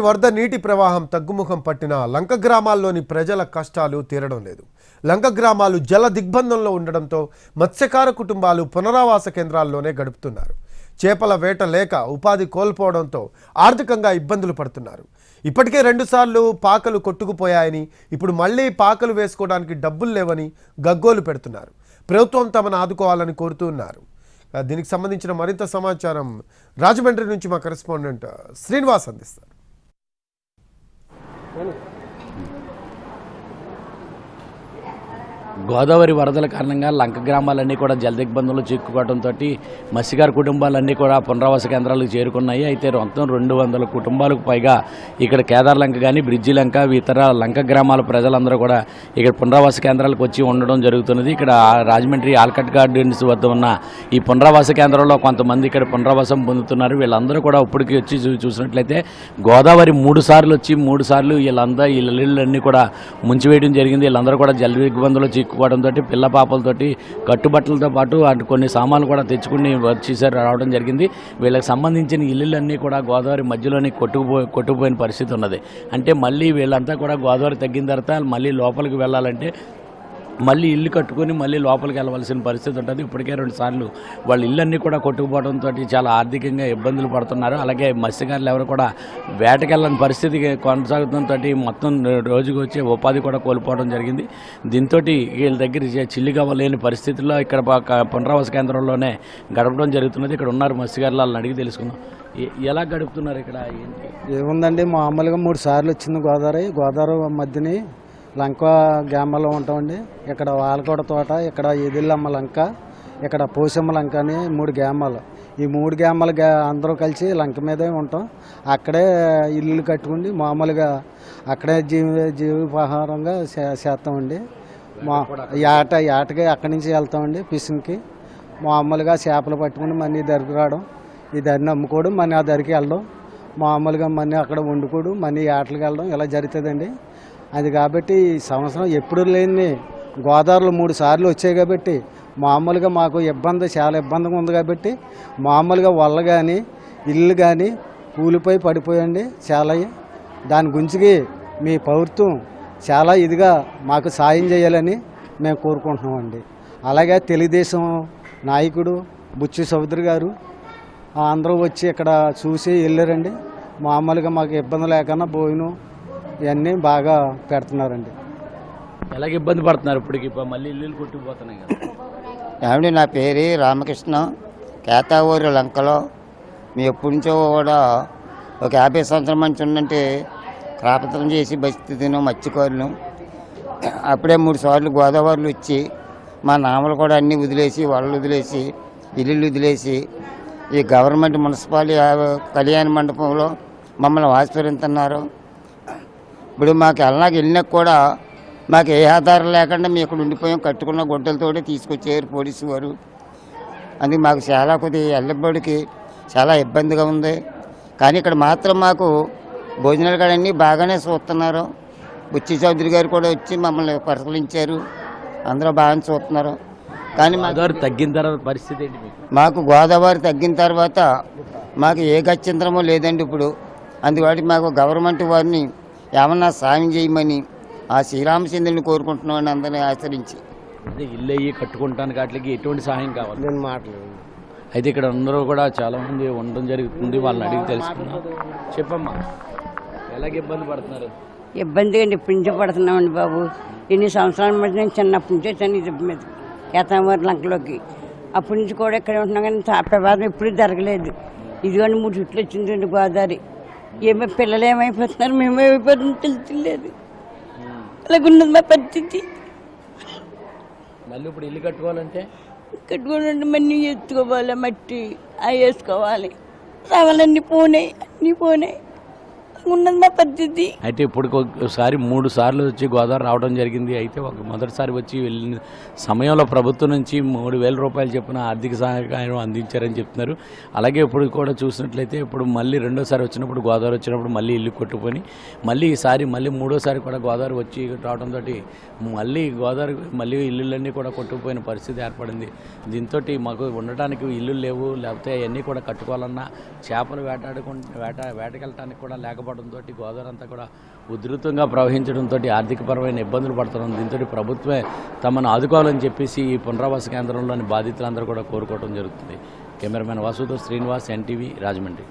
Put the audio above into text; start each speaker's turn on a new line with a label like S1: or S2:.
S1: వరద నీటి ప్రవాహం తగ్గుముఖం పట్టిన లంక గ్రామాల్లోని ప్రజల కష్టాలు తీరడం లేదు. లంక గ్రామాలు జల దిగ్బంధంలో ఉండడంతో మత్స్యకార కుటుంబాలు పునరావాస కేంద్రాల్లోనే గడుపుతున్నారు. చేపల వేట లేక ఉపాధి కోల్పోవడంతో ఆర్థికంగా ఇబ్బందులు పడుతున్నారు. ఇప్పటికే రెండుసార్లు పాకలు కొట్టుకుపోయాయని ఇప్పుడు మళ్ళీ పాకలు వేసుకోవడానికి డబ్బులు లేవని గగ్గోలు పెడుతున్నారు. ప్రభుత్వం తమను ఆదుకోవాలని కోరుతున్నారు దీనికి సంబంధించిన మరింత సమాచారం రాజమండ్రి నుంచి మా కరెస్పాండెంట్ శ్రీనివాస్ అందిస్తారు. Bueno.
S2: గోదావరి వరదల కారణంగా లంక గ్రామాలన్నీ కూడా జలదిగ్బంధంలో చిక్కుకోవడంతో మత్స్యకార కుటుంబాలన్నీ కూడా పునరావాస కేంద్రాలకు చేరుకున్నాయి. అయితే మొత్తం రెండు వందల కుటుంబాలకు పైగా ఇక్కడ కేదార్ లంక కానీ బ్రిడ్జి లంక ఇతర లంక గ్రామాల ప్రజలందరూ కూడా ఇక్కడ పునరావాస కేంద్రాలకు వచ్చి ఉండడం జరుగుతున్నది. ఇక్కడ రాజమండ్రి ఆల్కట్ గార్డెన్స్ వద్ద ఉన్న ఈ పునరావాస కేంద్రంలో కొంతమంది ఇక్కడ పునరావాసం పొందుతున్నారు. వీళ్ళందరూ కూడా ఇప్పటికి వచ్చి చూసినట్లయితే గోదావరి మూడు సార్లు వచ్చి మూడు సార్లు వీళ్ళందరూ వీళ్ళన్నీ కూడా ముంచివేయడం జరిగింది. వీళ్ళందరూ కూడా జల దిగ్బంధంలో ఎక్కువడంతో పిల్ల పాపలతోటి కట్టుబట్టలతో పాటు అటు కొన్ని సామాన్లు కూడా తెచ్చుకుని వచ్చేసారు రావడం జరిగింది. వీళ్ళకి సంబంధించిన ఇల్లులన్నీ కూడా గోదావరి మధ్యలోనే కొట్టుకుపో కొట్టుకుపోయిన పరిస్థితి ఉన్నది. అంటే మళ్ళీ వీళ్ళంతా కూడా గోదావరి తగ్గిన తర్వాత మళ్ళీ లోపలికి వెళ్ళాలంటే మళ్ళీ ఇల్లు కట్టుకొని మళ్ళీ లోపలికి వెళ్ళవలసిన పరిస్థితి ఉంటుంది. ఇప్పటికే రెండు సార్లు వాళ్ళ ఇళ్ళన్నీ కూడా కొట్టుకుపోవడంతో చాలా ఆర్థికంగా ఇబ్బందులు పడుతున్నారు. అలాగే మత్స్యకారులు ఎవరు కూడా వేటకెళ్ళని పరిస్థితి కొనసాగుతుందంతో మొత్తం రోజుకు వచ్చే ఉపాధి కూడా కోల్పోవడం జరిగింది. దీంతో వీళ్ళ దగ్గర చిల్లిగా లేని పరిస్థితుల్లో ఇక్కడ పునరావాస కేంద్రంలోనే గడపడం జరుగుతున్నది. ఇక్కడ ఉన్నారు మత్స్యకారులు వాళ్ళని అడిగి తెలుసుకుందాం. ఎలా గడుపుతున్నారు ఇక్కడ?
S3: ఏముందండి మామూలుగా మూడు సార్లు వచ్చింది గోదావరి. గోదావరి మధ్యని లంక గ్రామంలో ఉంటామండి. ఇక్కడ వాలకోట తోట ఇక్కడ ఎదిల్లమ్మ లంక ఇక్కడ పోసమ్మ లంక అని మూడు గ్రామాలు. ఈ మూడు గ్రామాలు అందరూ కలిసి లంక మీదే ఉంటాం. అక్కడే ఇల్లు కట్టుకుని మామూలుగా అక్కడే జీవి జీవోపహారంగా చే- చేస్తామండి. మా ఏట ఏటకి అక్కడి నుంచి వెళ్తామండి ఫిషింగ్కి. మామూలుగా చేపలు పట్టుకుని మనీ దరికి రావడం. ఈ దరిని అమ్ముకోవడం మన ఆ దరికి వెళ్ళడం. మామూలుగా మనీ అక్కడ వండుకోవడం మనీ ఏటలకు వెళ్ళడం ఇలా జరుగుతుందండి. అది కాబట్టి ఈ సంవత్సరం ఎప్పుడు లేని గోదావరిలో మూడు సార్లు వచ్చాయి కాబట్టి మామూలుగా మాకు ఇబ్బంది చాలా ఇబ్బందిగా ఉంది కాబట్టి మామూలుగా వల్ల కానీ ఇల్లు కానీ కూలిపోయి పడిపోయండి. చాలా దాని గురించి మీ ప్రభుత్వం చాలా ఇదిగా మాకు సాయం చేయాలని మేము కోరుకుంటున్నామండి. అలాగే తెలుగుదేశం నాయకుడు బుచ్చి చౌదరి గారు అందరూ వచ్చి ఇక్కడ చూసి వెళ్ళారండి. మామూలుగా మాకు ఇబ్బంది లేకుండా భోజనం ఇవన్నీ బాగా పెడుతున్నారండి.
S2: ఎలాగ ఇబ్బంది పడుతున్నారు ఇప్పటికి? ఇప్పుడు మళ్ళీ ఇల్లు కొట్టుకుపోతున్నాయి కదా.
S4: ఏమండి నా పేరు రామకృష్ణ. కేతావూరు లంకలో. మీ ఎప్పటి నుంచో కూడా ఒక యాభై సంవత్సరం మంచి ఉన్నంటే క్రాపత్రం చేసి బస్తి తిను మత్స్యకారులు అప్పుడే మూడు సార్లు గోదావరిలో వచ్చి మా నామలు కూడా అన్నీ వదిలేసి వాళ్ళు వదిలేసి ఇల్లు వదిలేసి ఈ గవర్నమెంట్ మున్సిపాలిటీ ఆ- కళ్యాణ మండపంలో మమ్మల్ని ఆస్పరించున్నారు ఇప్పుడు మాకు వెళ్ళడానికి వెళ్ళినా కూడా మాకు ఏ ఆధారం లేకుండా మేము ఇక్కడ ఉండిపోయాం కట్టుకున్న గుడ్డలతోటి తీసుకొచ్చారు పోలీసు వారు. అందుకే మాకు చాలా కొద్దిగా ఎల్లబడికి చాలా ఇబ్బందిగా ఉంది. కానీ ఇక్కడ మాత్రం మాకు భోజనాలు కూడా అన్నీ బాగానే చూస్తున్నారు. బుచ్చి చౌదరి గారు కూడా వచ్చి మమ్మల్ని పరిశీలించారు. అందరూ బాగానే చూస్తున్నారు. కానీ మాకు
S2: గోదావరి తగ్గిన తర్వాత పరిస్థితి ఏంటి మీకు?
S4: గోదావరి తగ్గిన తర్వాత మాకు ఏ గత్యంతరమో లేదండి ఇప్పుడు. అందుకని మాకు గవర్నమెంట్ వారిని ఏమన్నా సాయం చేయమని ఆ శ్రీరామచంద్రుని కోరుకుంటున్నామని అందరినీ ఆచరించి.
S2: అదే ఇల్లు అయ్యి కట్టుకుంటానికి వాటికి ఎటువంటి సహాయం కావాలి?
S3: నేను మాట్లాడు
S2: అయితే ఇక్కడ అందరూ కూడా చాలా మంది ఉండడం జరుగుతుంది వాళ్ళని అడిగి తెలుసుకుందాం. చెప్పమ్మా ఎలాగ ఇబ్బంది పడుతున్నారు?
S5: ఇబ్బందిగా అండి ఇప్పటి నుంచే పడుతున్నామండి బాబు. ఎన్ని సంవత్సరాల మధ్య నేను చిన్నప్పటి నుంచే వచ్చాను ఇది మీద కేతాంబరి లంకలోకి. అప్పటి నుంచి కూడా ఇక్కడ ఉంటున్నాం కానీ ప్రమాదం ఎప్పుడూ జరగలేదు. ఇదిగోండి మూడు చుట్లు వచ్చిందండి గోదావరి. ఏమో పిల్లలు ఏమైపోతున్నారు మేము ఏమైపోతున్నాం తెలుసుకోలేదు అలాగున్నది మా పరిస్థితి.
S2: మళ్ళీ ఇప్పుడు ఇల్లు కట్టుకోవాలంటే?
S5: కట్టుకోండి మళ్ళీ ఎత్తుకోవాలి మట్టి? అవి వేసుకోవాలి. సవాలన్నీ పోనాయి అన్నీ పోనాయి. ఉన్నది మా పరిస్థితి.
S2: అయితే ఇప్పుడు ఒకసారి మూడు సార్లు వచ్చి గోదావరి రావడం జరిగింది. అయితే ఒక మొదటిసారి వచ్చి వెళ్ళిన సమయంలో ప్రభుత్వం నుంచి మూడు వేల రూపాయలు చెప్పిన ఆర్థిక సహాయం అందించారని చెప్తున్నారు. అలాగే ఇప్పుడు కూడా చూసినట్లయితే ఇప్పుడు మళ్ళీ రెండోసారి వచ్చినప్పుడు గోదావరి వచ్చినప్పుడు మళ్ళీ ఇల్లు కొట్టుకొని మళ్ళీ ఈసారి మళ్ళీ మూడోసారి కూడా గోదావరి వచ్చి రావడంతో మళ్ళీ గోదావరి మళ్ళీ ఇల్లులన్నీ కూడా కొట్టుకుపోయిన పరిస్థితి ఏర్పడింది. దీంతో మాకు ఉండటానికి ఇల్లు లేవు. లేకపోతే అవన్నీ కూడా కట్టుకోవాలన్నా చేపలు వేటాడుకుంటే వేట వేటకెళ్ళటానికి కూడా లేకపోవడం పడడంతో గోదావరి అంతా కూడా ఉధృతంగా ప్రవహించడంతో ఆర్థికపరమైన ఇబ్బందులు పడుతున్నాం. దీంతో ప్రభుత్వమే తమను ఆదుకోవాలని చెప్పేసి ఈ పునరావాస కేంద్రంలోని బాధితులందరూ కూడా కోరుకోవడం జరుగుతుంది. కెమెరామెన్ వాసుతో శ్రీనివాస్ ఎన్టీవీ రాజమండ్రి.